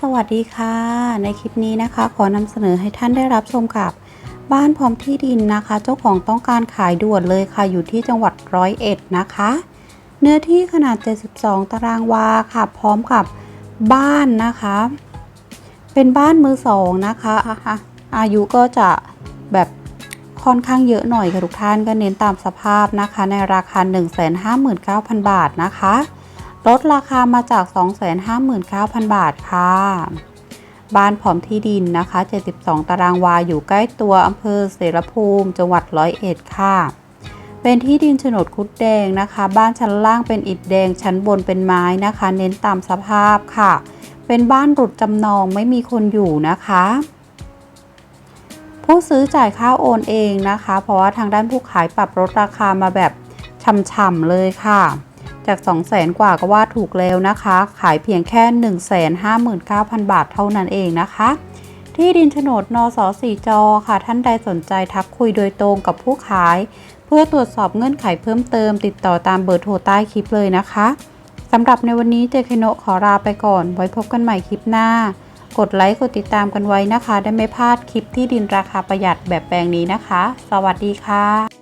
สวัสดีค่ะ ในคลิปนี้นะคะ ขอนำเสนอให้ท่านได้รับชมกับ บ้านพร้อมที่ดินนะคะ เจ้าของต้องการขายด่วนเลยค่ะ อยู่ที่จังหวัดร้อยเอ็ดนะคะ เนื้อที่ขนาด 72 ตารางวาค่ะ พร้อมกับบ้านนะคะ เป็นบ้านมือสองนะคะอะอะอายุก็จะแบบค่อนข้างเยอะหน่อยค่ะทุกท่านก็เน้นตามสภาพนะคะ ในราคา 159,000 บาทนะคะ ลดราคามาจาก 259,000 บาทค่ะ บ้านพร้อมที่ดินนะคะ 72 ตารางวาอยู่ใกล้ตัวอำเภอเสรภูมิ จังหวัดร้อยเอ็ดค่ะ เป็นที่ดินโฉนดคุดแดงนะคะ บ้านชั้นล่างเป็นอิฐแดง ชั้นบนเป็นไม้นะคะ เน้นตามสภาพค่ะ เป็นบ้านหลุดจำนองไม่มีคนอยู่นะคะ ผู้ซื้อจ่ายค่าโอนเองนะคะ เพราะว่าทางด้านผู้ขายปรับลดราคามาแบบช่ำๆเลยค่ะ จาก 2 0 0แสนกว่าก็ว่าถูกแล้วนะคะ ขายเพียงแค่ 159,000 บาทเท่านั้นเองนะคะ ที่ดินโฉนดนสสีจอค่ะ ท่านใดสนใจทักคุยโดยตรงกับผู้ขาย เพื่อตรวจสอบเงื่อนไขเพิ่มเติม ติดต่อตามเบอร์โทรใต้คลิปเลยนะคะสำหรับในวันนี้เจคโนขอลาไปก่อน ไว้พบกันใหม่คลิปหน้า กดไลค์กดติดตามกันไว้นะคะ ได้ไม่พลาดคลิปที่ดินราคาประหยัดแบบแปลงนี้นะคะ สวัสดีค่ะ